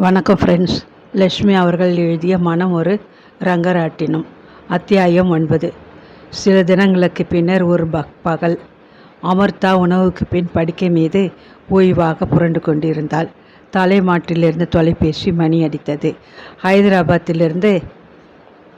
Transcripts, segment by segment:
வணக்கம் ஃப்ரெண்ட்ஸ் லக்ஷ்மி அவர்கள் எழுதிய மனம் ஒரு ரங்கராட்டினம். அத்தியாயம் ஒன்பது. சில தினங்களுக்கு பின்னர் ஒரு பக் பகல். அமர்த்தா உணவுக்கு பின் படுக்கை மீது ஓய்வாக புரண்டு கொண்டிருந்தாள். தலைமாட்டிலிருந்து தொலைபேசி மணி அடித்தது. ஹைதராபாத்திலிருந்து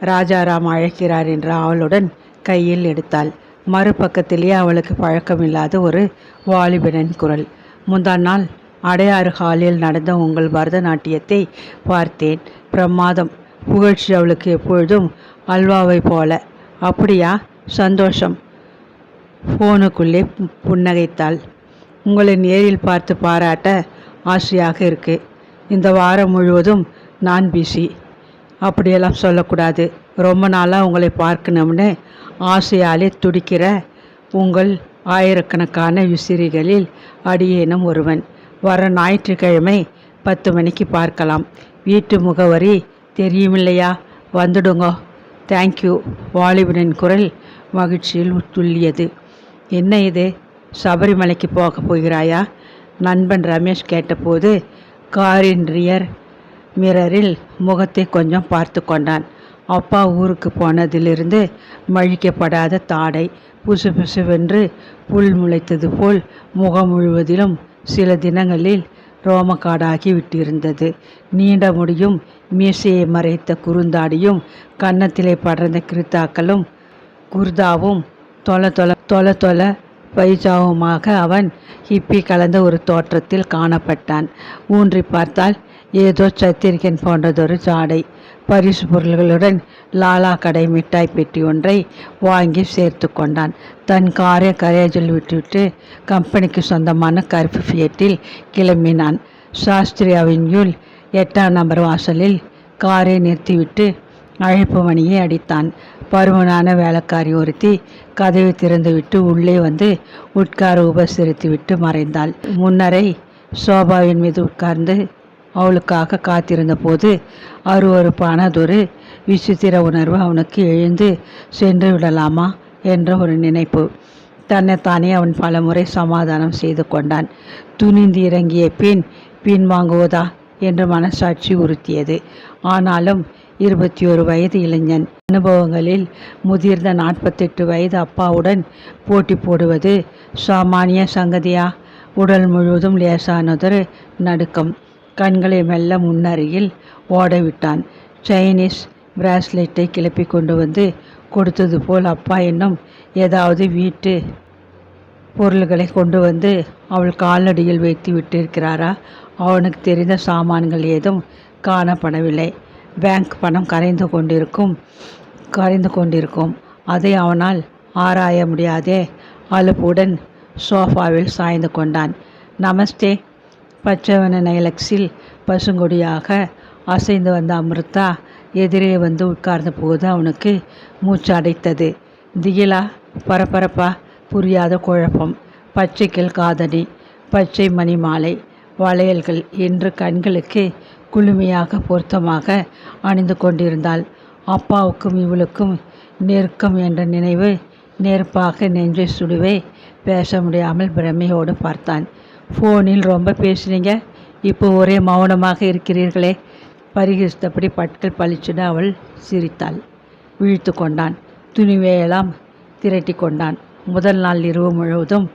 ராஜாராம் அழைக்கிறார் என்ற அவளுடன் கையில் எடுத்தாள். மறுபக்கத்திலேயே அவளுக்கு பழக்கமில்லாத ஒரு வாலிபனின் குரல். முந்தா நாள் அடையாறு ஹாலில் நடந்த உங்கள் பரதநாட்டியத்தை பார்த்தேன். பிரமாதம். புகழ்ச்சி அவளுக்கு எப்பொழுதும் அல்வாவை போல. அப்படியா? சந்தோஷம். ஃபோனுக்குள்ளே புன்னகைத்தாள். உங்களை நேரில் பார்த்து பாராட்ட ஆசையாக இருக்கு. இந்த வாரம் முழுவதும் நான் பிஸி அப்படியெல்லாம் சொல்லக்கூடாது. ரொம்ப நாளாக உங்களை பார்க்கணும்னு ஆசையாலே துடிக்கிற உங்கள் ஆயிரக்கணக்கான விசிறிகளில் அடியேனும் ஒருவன். வர ஞாயிற்றுக்கிழமை பத்து மணிக்கு பார்க்கலாம். வீட்டு முகவரி தெரியுமில்லையா? வந்துடுங்க. தேங்க்யூ வாலிபனின் குரல் மகிழ்ச்சியில் துள்ளியது. என்ன இது? சபரிமலைக்கு போக போகிறாயா? நண்பன் ரமேஷ் கேட்டபோது காரின் ரியர் மிரரில் முகத்தை கொஞ்சம் பார்த்து கொண்டான். அப்பா ஊருக்கு போனதிலிருந்து மழிக்கப்படாத தாடை புசு புசுவென்று புல் முளைத்தது போல் முகம் முழுவதிலும் சில தினங்களில் ரோமக்காடாகி விட்டிருந்தது. நீண்ட முடியும் மீசையை மறைத்த குறுந்தாடியும் கன்னத்திலே படர்ந்த கிருத்தாக்களும் குர்தாவும் தொல தொல தொல தொல பைஜாவுமாக அவன் ஹிப்பி கலந்த ஒரு தோற்றத்தில் காணப்பட்டான். ஊன்றி பார்த்தால் ஏதோ சத்திரிகன் போன்றதொரு ஜாடை. பரிசு பொருள்களுடன் லாலா கடை மிட்டாய் பெட்டி ஒன்றை வாங்கி சேர்த்து கொண்டான். தன் காரை கரேஜில் விட்டுவிட்டு கம்பெனிக்கு சொந்தமான கருப்பு ஃபியட்டில் கிளம்பினான். சாஸ்திரி அவென்யூல் எட்டாம் நம்பர் வாசலில் காரை நிறுத்திவிட்டு அழைப்பு மணியை அடித்தான். பருமனான வேலைக்காரி ஒருத்தி கதவை திறந்துவிட்டு உள்ளே வந்து உட்கார உபசரித்து விட்டு மறைந்தாள். முன்னரை சோபாவின் மீது உட்கார்ந்து அவளுக்காக காத்திருந்த போது அருவறுப்பானதொரு விசித்திர உணர்வு அவனுக்கு எழுந்து சென்று விடலாமா என்ற ஒரு நினைப்பு. தன்னைத்தானே அவன் பலமுறை சமாதானம் செய்து கொண்டான். துணிந்து இறங்கிய பின் பின்வாங்குவதா என்று மனசாட்சி உறுத்தியது. ஆனாலும் இருபத்தி ஒரு வயது இளைஞன். அனுபவங்களில் முதிர்ந்த நாற்பத்தெட்டு வயது அப்பாவுடன் போட்டி போடுவது சாமானிய சங்கதியா? உடல் முழுவதும் லேசானதொரு நடுக்கம். கண்களை மெல்ல முன்னருகில் ஓடவிட்டான். சைனீஸ் பிராஸ்லெட்டை கிளப்பி கொண்டு வந்து கொடுத்தது போல் அப்பா என்னும் ஏதாவது வீட்டு பொருள்களை கொண்டு வந்து அவள் கால்நடியில் வைத்து விட்டிருக்கிறாரா? அவனுக்கு தெரிந்த சாமான்கள் ஏதும் காணப்படவில்லை. பேங்க் பணம் கரைந்து கொண்டிருக்கும் கரைந்து கொண்டிருக்கும். அதை அவனால் ஆராய முடியாதே. அலுப்புடன் சோஃபாவில் சாய்ந்து கொண்டான். நமஸ்தே பச்சைவன நைலக்ஸில் பசுங்கொடியாக அசைந்து வந்த அமிர்தா எதிரே வந்து உட்கார்ந்த போது அவனுக்கு மூச்சு அடைத்தது. திகிலா பரபரப்பா புரியாத குழப்பம். பச்சைக்கில் காதணி பச்சை மணி மாலை வளையல்கள் என்று கண்களுக்கு குளுமையாக பொருத்தமாக அணிந்து கொண்டிருந்தாள். அப்பாவுக்கும் இவளுக்கும் நெருக்கம் என்ற நினைவு நெருப்பாக நெஞ்சை சுடுவே பேச முடியாமல் பிரமையோடு பார்த்தான். ஃபோனில் ரொம்ப பேசுனீங்க. இப்போ ஒரே மௌனமாக இருக்கிறீர்களே. பரிகரித்தபடி பட்கள் பளிச்சுட அவள் சிரித்தாள். விழித்து கொண்டான். துணிவையெல்லாம் திரட்டி கொண்டான். முதல் நாள் இரவு முழுவதும்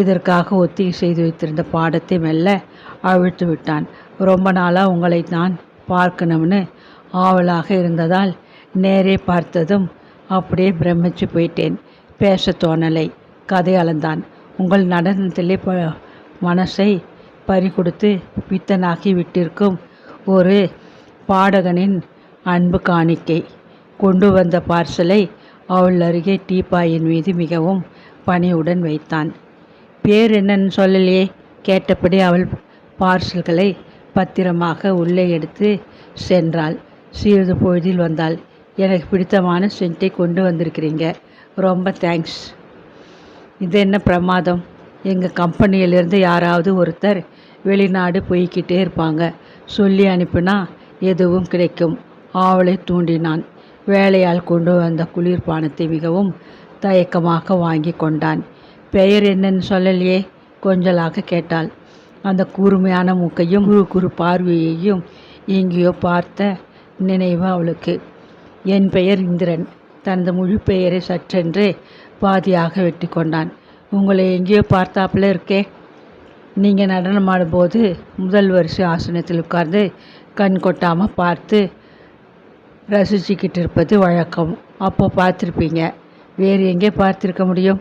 இதற்காக ஒத்திகை செய்து வைத்திருந்த பாடத்தை மெல்ல அவிழ்த்து விட்டான். ரொம்ப நாளாக உங்களை நான் பார்க்கணும்னு ஆவலாக இருந்ததால் நேரே பார்த்ததும் அப்படியே பிரமிச்சு போயிட்டேன். பேச தோணலை. கதை அளந்தான். உங்கள் நடனத்திலே ப மனசை பறி கொடுத்து பித்தனாக்கி விட்டிருக்கும் ஒரு பாடகனின் அன்பு காணிக்கை. கொண்டு வந்த பார்சலை அவள் அருகே டீப்பாயின் மீது மிகவும் பணியுடன் வைத்தான். பேர் என்னன்னு சொல்லலையே. கேட்டபடி அவள் பார்சல்களை பத்திரமாக உள்ளே எடுத்து சென்றாள். சிறிது பொழுதில் வந்தாள். எனக்கு பிடித்தமான சென்ட்டை கொண்டு வந்திருக்கிறீங்க. ரொம்ப தேங்க்ஸ். இது என்ன பிரமாதம்? எங்கள் கம்பெனியிலேருந்து யாராவது ஒருத்தர் வெளிநாடு போய்கிட்டே இருப்பாங்க. சொல்லி அனுப்பினா எதுவும் கிடைக்கும். ஆவலை தூண்டினான். வேலையால் கொண்டு வந்த குளிர்பானத்தை மிகவும் தயக்கமாக வாங்கி கொண்டான். பெயர் என்னன்னு சொல்லலையே கொஞ்சலாக கேட்டாள். அந்த கூர்மையான மூக்கையும் குறு குறு பார்வையையும் எங்கேயோ பார்த்த நினைவு அவளுக்கு. என் பெயர் இந்திரன். தனது முழு பெயரை சற்றென்று பாதியாக வெட்டி கொண்டான். உங்களை எங்கேயோ பார்த்தாப்புல இருக்கே. நீங்கள் நடனமாடும்போது முதல் வரிசை ஆசனத்தில் உட்கார்ந்து கண் கொட்டாமல் பார்த்து ரசிச்சுக்கிட்டு இருப்பது வழக்கம். அப்போ பார்த்துருப்பீங்க. வேறு எங்கே பார்த்துருக்க முடியும்?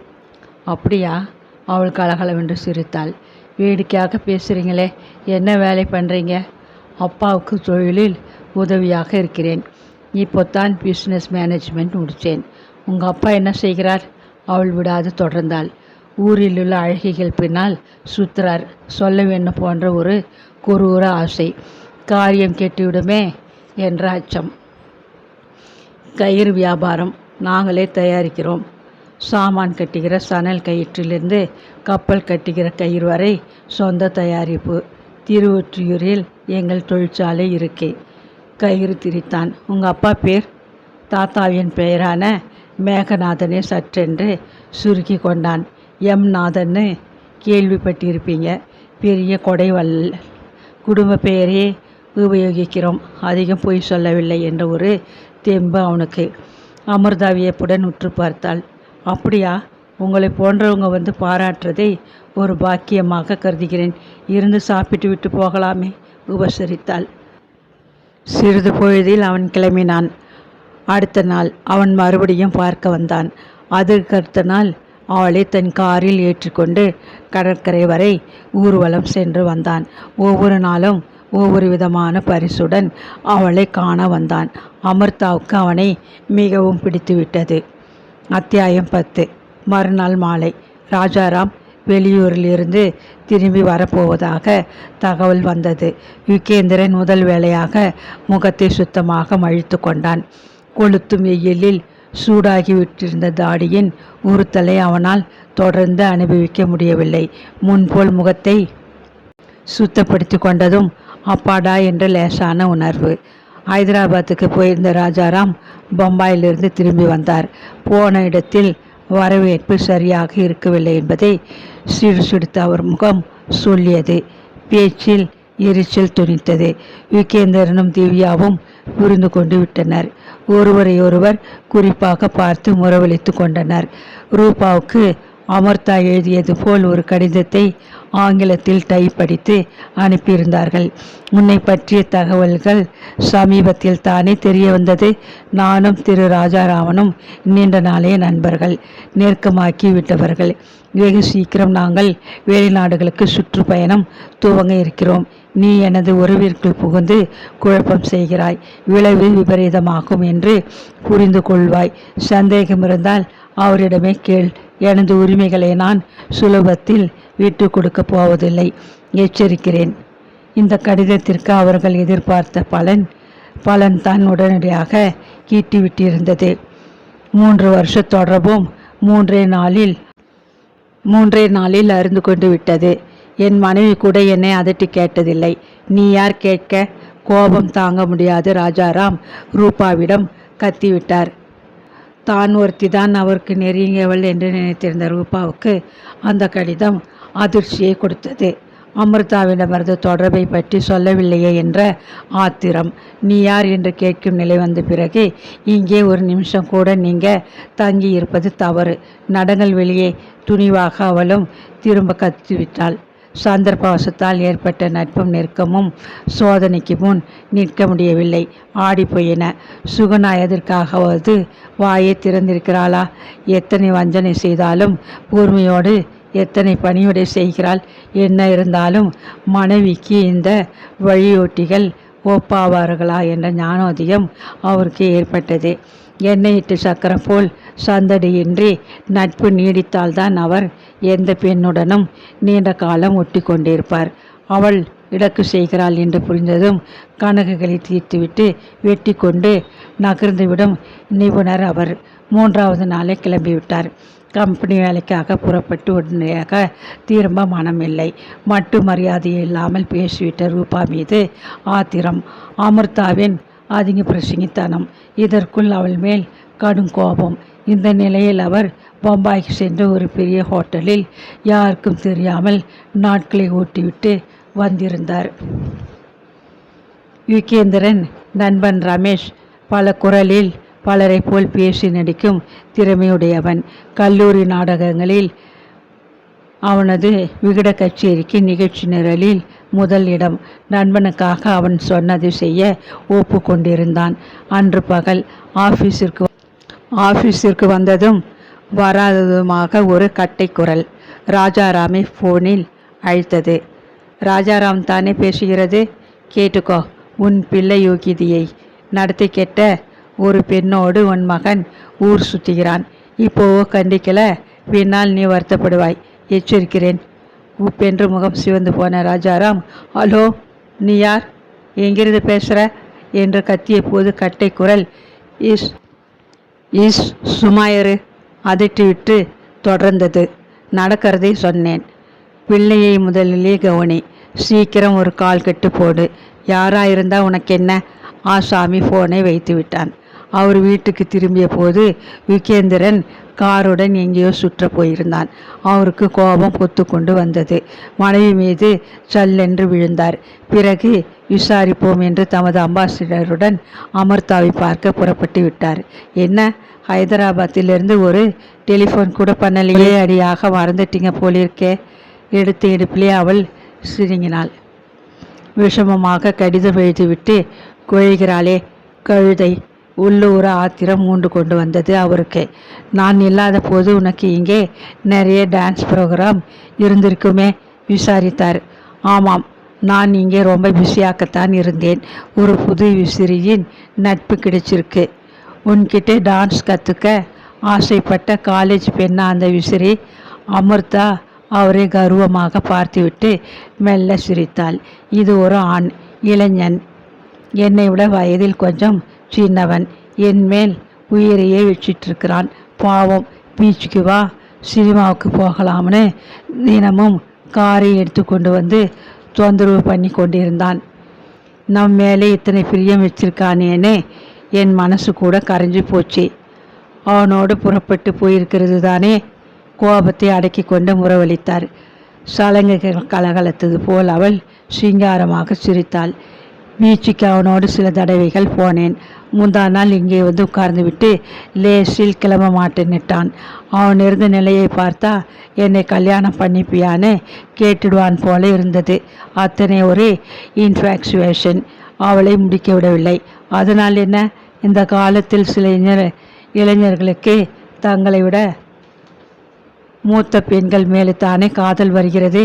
அப்படியா? அவள் கலகலவென்று சிரித்தாள். வேடிக்கையாக பேசுகிறீங்களே என்ன வேலை பண்ணுறீங்க அப்பாவுக்கு தொழிலில் உதவியாக இருக்கிறேன். இப்போ தான் பிஸ்னஸ் மேனேஜ்மெண்ட் முடித்தேன். உங்கள் அப்பா என்ன செய்கிறார்? அவள் விடாது தொடர்ந்தாள். ஊரில் உள்ள அழகிகள் பின்னால் சுத்துறார். சொல்ல வேண்டும் போன்ற ஒரு குரூர ஆசை. காரியம் கெட்டுவிடுமே என்ற அச்சம். கயிறு வியாபாரம். நாங்களே தயாரிக்கிறோம். சாமான் கட்டுகிற சணல் கயிற்றிலிருந்து கப்பல் கட்டுகிற கயிறு வரை சொந்த தயாரிப்பு. திருவொற்றியூரில் எங்கள் தொழிற்சாலை இருக்கே. கயிறு திரித்தான். உங்கள் அப்பா பேர்? தாத்தாவின் பெயரான மேகநாதனே சற்றென்று சுருக்கி கொண்டான். எம். நாதன்னு கேள்விப்பட்டிருப்பீங்க. பெரிய கொடைவல் குடும்ப பெயரே உபயோகிக்கிறோம். அதிகம் பொய் சொல்லவில்லை என்ற ஒரு தெம்பு அவனுக்கு. அமிர்தா வியப்புடன் உற்று பார்த்தாள். அப்படியா? உங்களை போன்றவங்க வந்து பாராட்டுறதை ஒரு பாக்கியமாக கருதுகிறேன். இருந்து சாப்பிட்டு விட்டு போகலாமே உபசரித்தாள். சிறிது பொழுதில் அவன் கிளம்பினான். அடுத்த நாள் அவன் மறுபடியும் பார்க்க வந்தான். அதற்கடுத்த நாள் அவளை தன் காரில் ஏற்றிக்கொண்டு கடற்கரை வரை ஊர்வலம் சென்று வந்தான். ஒவ்வொரு நாளும் ஒவ்வொரு விதமான பரிசுடன் அவளை காண வந்தான். அமிர்தாவுக்கு அவனை மிகவும் பிடித்துவிட்டது. அத்தியாயம் பத்து. மறுநாள் மாலை ராஜாராம் வெளியூரிலிருந்து திரும்பி வரப்போவதாக தகவல் வந்தது. யுகேந்திரன் முதல் வேளையாக முகத்தை சுத்தமாக மழித்து கொண்டான். கொளுத்தும் வெயிலில் சூடாகிவிட்டிருந்த தாடியின் உறுத்தலை அவனால் தொடர்ந்து அனுபவிக்க முடியவில்லை. முன்போல் முகத்தை சுத்தப்படுத்தி கொண்டதும் அப்பாடா என்ற லேசான உணர்வு. ஹைதராபாத்துக்கு போயிருந்த ராஜாராம் பம்பாயிலிருந்து திரும்பி வந்தார். போன இடத்தில் வரவேற்பு சரியாக இருக்கவில்லை என்பதை சிடுசிடுத்த அவர் முகம் சொல்லியது. பேச்சில் எரிச்சல் துணித்தது. யுகேந்திரனும் திவ்யாவும் புரிந்து கொண்டு விட்டனர். ஒருவரையொருவர் குறிப்பாக பார்த்து முறவழித்து கொண்டனர். ரூபாவுக்கு அமர்தா எழுதியது போல் ஒரு கடிதத்தை ஆங்கிலத்தில் டைப் படித்து அனுப்பியிருந்தார்கள். உன்னை பற்றிய தகவல்கள் சமீபத்தில் தானே தெரிய வந்தது. நானும் திரு ராஜாராமனும் நீண்ட நாளே நண்பர்கள் நெருக்கமாக்கி விட்டவர்கள். வெகு சீக்கிரம் நாங்கள் வெளிநாடுகளுக்கு சுற்றுப்பயணம் துவங்க இருக்கிறோம். நீ எனது உறவிற்குள் புகுந்து குழப்பம் செய்கிறாய். விளைவு விபரீதமாகும் என்று புரிந்து கொள்வாய். சந்தேகம் இருந்தால் அவரிடமே கேள். எனது உரிமைகளை நான் சுலபத்தில் விட்டு கொடுக்க போவதில்லை. எச்சரிக்கிறேன். இந்த கடிதத்திற்கு அவர்கள் எதிர்பார்த்த பலன் பலன் தான் உடனடியாக கீட்டிவிட்டிருந்தது. மூன்று வருஷ தொடர்பும் மூன்றே நாளில் மூன்றே நாளில் அறிந்து கொண்டு விட்டது. என் மனைவி கூட என்னை அதட்டி கேட்டதில்லை. நீ யார் கேட்க? கோபம் தாங்க முடியாது ராஜாராம் ரூபாவிடம் கத்திவிட்டார். தான் ஒருத்தி தான் அவருக்கு நெருங்கியவள் என்று நினைத்திருந்த ரூபாவுக்கு அந்த கடிதம் அதிர்ச்சியை கொடுத்தது. அமிர்தாவிடமிருந்து தொடர்பை பற்றி சொல்லவில்லையே என்ற ஆத்திரம். நீ யார் என்று கேட்கும் நிலை வந்த பிறகு இங்கே ஒரு நிமிஷம் கூட நீங்கள் தங்கி இருப்பது தவறு. நடங்கள் வெளியே துணிவாக அவளும் திரும்ப கத்திவிட்டாள். சந்தர்ப்பவசத்தால் ஏற்பட்ட நட்பும் நெருக்கமும் சோதனைக்கு முன் நிற்க முடியவில்லை. ஆடிப்போயின. சுகுணா எதற்காகவது வாயை திறந்திருக்கிறாளா? எத்தனை வஞ்சனை செய்தாலும் கூர்மையோடு எத்தனை பணிவிடை செய்கிறாள்? என்ன இருந்தாலும் மனைவிக்கு இந்த வழியோட்டிகள் ஒப்பாவார்களா என்ற ஞானோதயம் அவருக்கு ஏற்பட்டது. எண்ணெயிட்டு சக்கரம் போல் சந்தடியின்றி நட்பு நீடித்தால்தான் அவர் எந்த பெண்ணுடனும் நீண்ட காலம் ஒட்டி கொண்டிருப்பார் அவள் இடக்கு செய்கிறாள் என்று புரிந்ததும் கணக்குகளை தீர்த்துவிட்டு வெட்டி கொண்டு நகர்ந்துவிடும் நிபுணர் அவர் மூன்றாவது நாளே கிளம்பிவிட்டார். கம்பெனி வேலைக்காக புறப்பட்டு உடனடியாக திரும்ப மனமில்லை. மட்டு மரியாதை இல்லாமல் பேசிவிட்ட ரூபா மீது ஆத்திரம். அமிர்தாவின் அதிக பிரசங்கித்தனம். இதற்குள் அவள் மேல் கடும் கோபம். இந்த நிலையில் அவர் பம்பாய்க்கு சென்று ஒரு பெரிய ஹோட்டலில் யாருக்கும் தெரியாமல் நாட்களை ஓட்டிவிட்டு வந்திருந்தார். யுகேந்திரன் நண்பன் ரமேஷ் பல குரலில் பலரை போல் பேசி நடிக்கும் திறமையுடையவன். கல்லூரி நாடகங்களில் அவனது விகட கச்சேரிக்கு நிகழ்ச்சி நிரலில் முதல் இடம். நண்பனுக்காக அவன் சொன்னதை செய்ய ஒப்பு கொண்டிருந்தான் அன்று பகல் ஆஃபீஸிற்கு ஆஃபீஸிற்கு வந்ததும் வராததுமாக ஒரு கட்டை குரல் ராஜாராமை ஃபோனில் அழைத்தது. ராஜாராம் தானே பேசுகிறது? கேட்டுக்கோ உன் பிள்ளை யோகிதியை. நடத்தி கெட்ட ஒரு பெண்ணோடு உன் மகன் ஊர் சுற்றுகிறான் இப்போவோ கண்டிக்கல பின்னால் நீ வருத்தப்படுவாய். எச்சரிக்கிறேன். உப்பென்று முகம் சிவந்து போன ராஜாராம் ஹலோ நீ யார்? எங்கிருந்து பேசுகிற என்று கத்திய போது கட்டை குரல் இஸ் இஸ் சுமாயரு. அதட்டிவிட்டு தொடர்ந்தது. நடக்கிறதை சொன்னேன். பிள்ளையை முதலிலே கவனி. சீக்கிரம் ஒரு கால் கட்டு போடு. யாராக இருந்தால் உனக்கு என்ன ஆசாமி ஃபோனை வைத்து விட்டான் அவர் வீட்டுக்கு திரும்பிய போது விகேந்திரன் காருடன் எங்கேயோ சுற்ற போயிருந்தான். அவருக்கு கோபம் பொத்து கொண்டு வந்தது. மனைவி மீது சல்லென்று விழுந்தார். பிறகு விசாரிப்போம் என்று தமது அம்பாசிடருடன் அமர்தாவை பார்க்க புறப்பட்டு விட்டார். என்ன? ஹைதராபாத்திலிருந்து ஒரு டெலிஃபோன் கூட பண்ணலையே அடியாக மறந்துட்டீங்க போலிருக்கே எடுத்து எடுப்பிலே அவள் சிரிங்கினாள். விஷமமாக கடிதம் எழுதிவிட்டு குழைகிறாளே கழுதை உள்ளூர ஆத்திரம் மூண்டு கொண்டு வந்தது அவருக்கு. நான் இல்லாத போது உனக்கு இங்கே நிறைய டான்ஸ் ப்ரோக்ராம் இருந்திருக்குமே விசாரித்தார். ஆமாம் நான் இங்கே ரொம்ப பிஸியாகத்தான் இருந்தேன். ஒரு புது விசிறியின் நட்பு கிடைச்சிருக்கு. உன்கிட்ட டான்ஸ் கற்றுக்க ஆசைப்பட்ட காலேஜ் பெண்ணா அந்த விசிறி அமிர்தா அவரை கர்வமாக பார்த்துவிட்டு மெல்ல சிரித்தாள். இது ஒரு ஆண் இளைஞன். என்னை விட வயதில் கொஞ்சம் சின்னவன். என் மேல் உயிரையே வச்சிட்ருக்கிறான் பாவம் பீச்சுக்கு வா சினிமாவுக்கு போகலாம்னு தினமும் காரை எடுத்து கொண்டு வந்து தொந்தரவு பண்ணி கொண்டிருந்தான். நம் மேலே இத்தனை பிரியம் வச்சிருக்கானேன்னு என் மனசு கூட கரைஞ்சு போச்சு. அவனோடு புறப்பட்டு போயிருக்கிறது தானே கோபத்தை அடக்கி கொண்டு முறவளித்தார் சலங்கைகள் கலகலத்தது போல் அவள் சிங்காரமாக சிரித்தாள். பீச்சுக்கு அவனோடு சில தடவைகள் போனேன். முந்தா நாள் இங்கே வந்து உட்கார்ந்து விட்டு லேசில் கிளம்ப மாட்டேன்னுட்டான் அவன் இருந்த நிலையை பார்த்தா என்னை கல்யாணம் பண்ணிப்பியான்னு கேட்டுடுவான் போல இருந்தது. அத்தனை ஒரு இன்ஃபாக்சுவேஷன் அவளை முடிக்க விடவில்லை. அதனால் என்ன? இந்த காலத்தில் சில இளைஞர் இளைஞர்களுக்கு தங்களை விட மூத்த பெண்கள் மேலே தானே காதல் வருகிறது.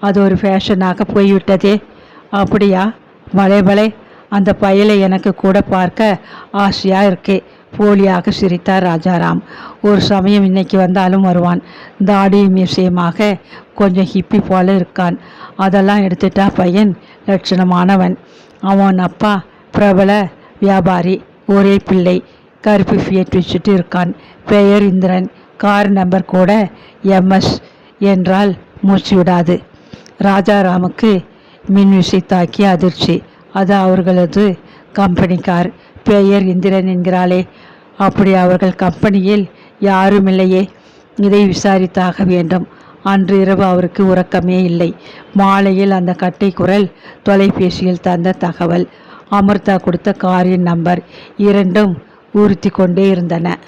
அது ஒரு ஃபேஷனாக போய்விட்டதே. அப்படியா? பலே பலே அந்த பயலை எனக்கு கூட பார்க்க ஆசையாக இருக்கே. போலியாக சிரித்தார் ராஜாராம். ஒரு சமயம் இன்னைக்கு வந்தாலும் வருவான். தாடி விஷயமாக கொஞ்சம் ஹிப்பி போல இருக்கான். அதெல்லாம் எடுத்துட்டா பையன் லட்சணமானவன். அவன் அப்பா பிரபல வியாபாரி ஒரே பிள்ளை. கருப்பு ஃபியட் வச்சுட்டு இருக்கான். பெயர் இந்திரன். கார் நம்பர் கூட எம்எஸ் என்றால் மூச்சு விடாது. ராஜாராமுக்கு மின்விசை தாக்கி அதிர்ச்சி. அது அவர்களது கம்பெனி கார் பெயர் இந்திரன் என்கிறாளே அப்படி அவர்கள் கம்பெனியில் யாரும் இல்லையே இதை விசாரித்தாக வேண்டும். அன்று இரவு அவருக்கு உறக்கமே இல்லை. மாலையில் அந்த கட்டை குரல் தொலைபேசியில் தந்த தகவல். அமிர்தா கொடுத்த காரின் நம்பர் இரண்டும் உறுத்தி கொண்டே இருந்தன.